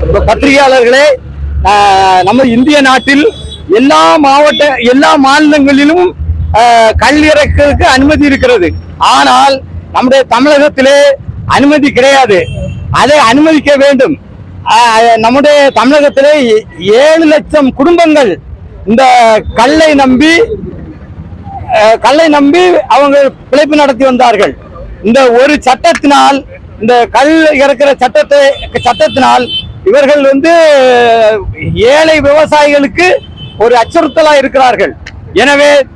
பத்திரிகையாளர்களே நம்ம இந்திய நாட்டில் எல்லா மாவட்ட எல்லா மாநிலங்களிலும் கல்லிறக்கிறதுக்கு கல் அனுமதி இருக்கிறது. ஆனால் நம்முடைய தமிழகத்திலே அனுமதி கிடையாது. அதை அனுமதிக்க வேண்டும். நம்முடைய தமிழகத்திலே ஏ- ஏழு லட்சம் குடும்பங்கள் இந்த கல்லை நம்பி கல்லை நம்பி அவங்க பிழைப்பு நடத்தி வந்தார்கள். இந்த ஒரு சட்டத்தினால் இந்த கல் இறக்கிற சட்டத்தை சட்டத்தினால் இவர்கள் வந்து ஏழை விவசாயிகளுக்கு ஒரு அச்சுறுத்தலா இருக்கிறார்கள். எனவே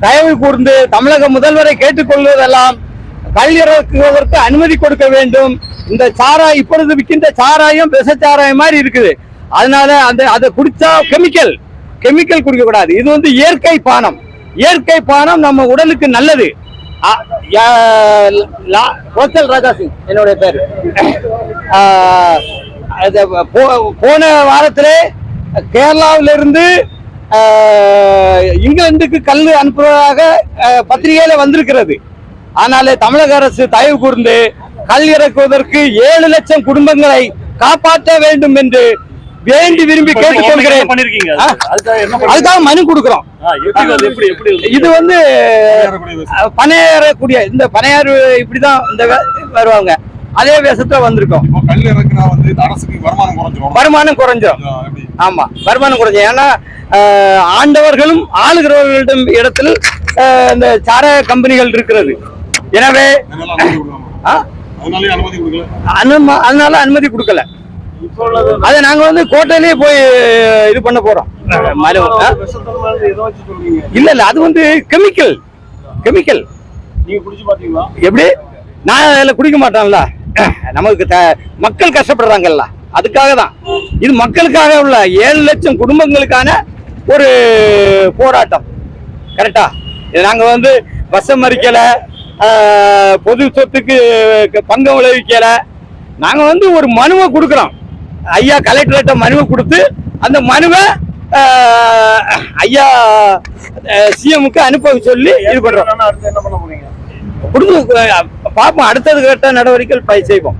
தயவு கூர்ந்து தமிழக முதல்வரை கேட்டுக்கொள்வதெல்லாம் கல்லிறக்குவதற்கு அனுமதி கொடுக்க வேண்டும். இந்த சாராயம் இப்பொழுது விற்கின்ற சாராயம் விஷச்சாராயம் மாதிரி இருக்குது. அதனால அந்த அதை குடிச்சா கெமிக்கல். கெமிக்கல் குடிக்கக்கூடாது. இது வந்து இயற்கை பானம். இயற்கை பானம் நம்ம உடலுக்கு நல்லது. யா- ரோச்சல் ராஜா சிங் என்னுடைய பேர். போன வாரத்திலே கேரளாவிலிருந்து இங்கிலாந்துக்கு கல் அனுப்புவதாக பத்திரிகையில வந்திருக்கிறது. ஆனாலே தமிழக அரசு தயவு கூர்ந்து கல் இறக்குவதற்கு ஏழு லட்சம் குடும்பங்களை காப்பாற்ற வேண்டும் என்று வேண்டி விரும்பி கேட்டுக்கொள்கிறேன்? அதுக்காக அதுக்காக மனு கொடுக்கிறோம். இது வந்து பனையேறக்கூடிய இந்த பனையாறு இப்படிதான் இந்த வருவாங்க. அதே வேஷத்துல வந்திருக்கோம். இப்போ கல் இறக்குனா வந்து இந்த அரசுக்கு வருமானம் குறைஞ்சிரும். வருமானம் குறைஞ்சிரும். ஆ, எப்படி? ஆமா வருமானம் குறைஞ்சிரும். ஏன்னா ஆண்டவர்களும் ஆளுகிறவர்களிடம் இடத்தில் இந்த சார கம்பெனிகள் இருக்கிறது. எனவே அதனால அனுமதி கொடுக்கல? அதை நாங்க வந்து கோட்டையிலேயே போய் இது பண்ண போறோம். இல்ல இல்ல அது வந்து கெமிக்கல் கெமிக்கல் எப்படி? நான் அதில் குடிக்க மாட்டேன்ல. நமக்கு த மக்கள் கஷ்டப்படுறாங்கல்ல. அதுக்காக தான் இது மக்களுக்காக உள்ள ஏழு லட்சம் குடும்பங்களுக்கான ஒரு போராட்டம். கரெக்டா இது நாங்கள் வந்து வசம் மறிக்கல பொது சொத்துக்கு பங்கம் விளைவிக்கல. நாங்கள் வந்து ஒரு மனுவை கொடுக்குறோம். ஐயா கலெக்டர்கிட்ட மனுவை கொடுத்து அந்த மனுவை ஐயா சிஎம்க்கு அனுப்ப சொல்லி இது பண்றோம். ஆனா அடுத்து என்ன பண்ண போறீங்க? கொடுத்து பார்ப்போம் அடுத்தது கேட்ட நடவடிக்கைகள் ப- செய்வோம்.